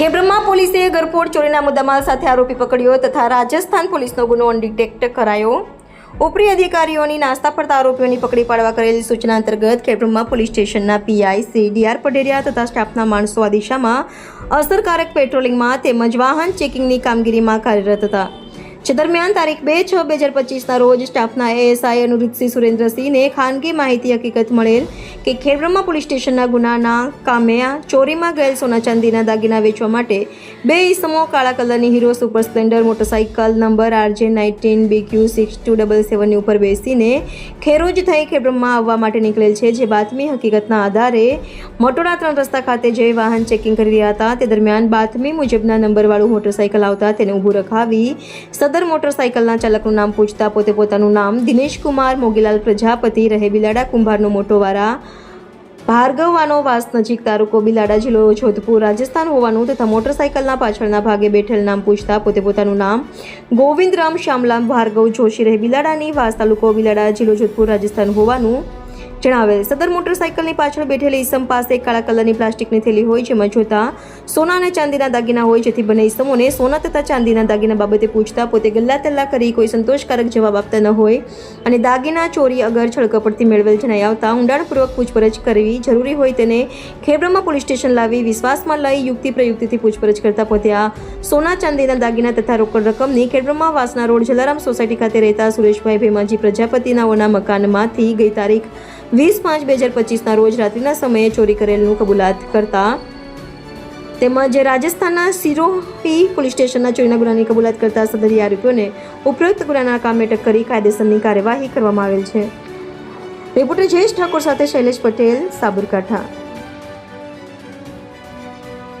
ખેબ્રહ્મા પોલીસે ગરફોડ ચોરીના મુદ્દામાલ સાથે આરોપી પકડ્યો તથા રાજસ્થાન પોલીસનો ગુનો અનડિટેક્ટ કરાયો. ઉપરી અધિકારીઓની નાસ્તા પડતા આરોપીઓની પકડી પાડવા કરેલી સૂચના અંતર્ગત ખેબ્રમમાં પોલીસ સ્ટેશનના પીઆઈ સી ડીઆર પટેરિયા તથા સ્ટાફના માણસો આ દિશામાં અસરકારક પેટ્રોલિંગમાં તેમજ વાહન ચેકિંગની કામગીરીમાં કાર્યરત હતા. જે દરમિયાન તારીખ બે છ બે હજાર પચીસના રોજ સ્ટાફના એએસઆઈ અનુરુદ્ધસિંહ સુરેન્દ્રસિંહને ખાનગી માહિતી હકીકત મળેલ કે ખેડબ્રહ્મા પોલીસ સ્ટેશનના ગુનાના કામે ચોરીમાં ગયેલ સોના ચાંદીના દાગીના વેચવા માટે બે ઈસમો, કાળા કલરની Hero, super splendor, motorcycle number, RJ nineteen BQ six two double સેવનની ઉપર બેસીને ખેરોજ થઈ ખેડબ્રહ્મા આવવા માટે નીકળેલ છે, જે બાતમી હકીકતના આધારે મોટોડા ત્રણ રસ્તા ખાતે જઈ વાહન ચેકિંગ કરી રહ્યા હતા, તે દરમિયાન બાતમી મુજબના નંબરવાળું મોટરસાઇકલ આવતા તેને ઊભું રખાવી સદર મોટરસાઇકલના ચાલકનું નામ પૂછતા પોતે પોતાનું નામ દિનેશ કુમાર મોગીલાલ પ્રજાપતિ, રહે બિલાડા કુંભારનો મોટો વારા. ભાર્ગવવાનો વાસ નજીક તાલુકો બિલાડા જિલ્લો જોધપુર, રાજસ્થાન હોવાનું તથા મોટરસાઇકલના પાછળના ભાગે બેઠેલ નામ પૂછતા પોતે પોતાનું નામ ગોવિંદરામ શ્યામલામ ભાર્ગવ જોશી, રહે બિલાડાની વાસ તાલુકો બિલાડા જિલ્લો જોધપુર, રાજસ્થાન હોવાનું જણાવેલ સદર મોટરસાઇકલની પાછળ બેઠેલી ઈસમ પાસે કાળા કલરની પ્લાસ્ટિકની થેલી હોય, જેમાં જોતા સોના અને ચાંદીના દાગીના હોય, જેથી બંને ઈસમોને સોના તથા ચાંદીના દાગીના બાબતે પૂછતા પોતે ગલ્લા તલ્લા કરી કોઈ સંતોષકારક જવાબ આપતા ન હોય. અને દાગીના ચોરી અગર છળકપટથી મેળવેલ જણાઈ આવતા ઊંડાણપૂર્વક પૂછપરછ કરવી જરૂરી હોય તેને ખેબ્રહ્મા પોલીસ સ્ટેશન લાવી વિશ્વાસમાં લઈ યુક્તિ પ્રયુક્તિથી પૂછપરછ કરતા પોતે આ સોના, ચાંદીના દાગીના તથા રોકડ રકમની ખેડબ્રહ્મા વાસના રોડ જલારામ સોસાયટી ખાતે રહેતા સુરેશભાઈ ભેમાજી પ્રજાપતિનાઓના મકાનમાંથી ગઈ તારીખ વીસ પાંચ બે હજાર પચીસના રોજ રાત્રિના સમયે ચોરી કરેલનું કબૂલાત કરતા તેમજ રાજસ્થાનના સિરોહી પોલીસ સ્ટેશનના ચોરીના ગુનાની કબૂલાત કરતા સદરી આરોપીઓને ઉપરોક્ત ગુનાના કામે અટક કરી કાયદેસરની કાર્યવાહી કરવામાં આવેલ છે. રિપોર્ટર જયેશ ઠાકોર સાથે શૈલેષ પટેલ, સાબરકાંઠા.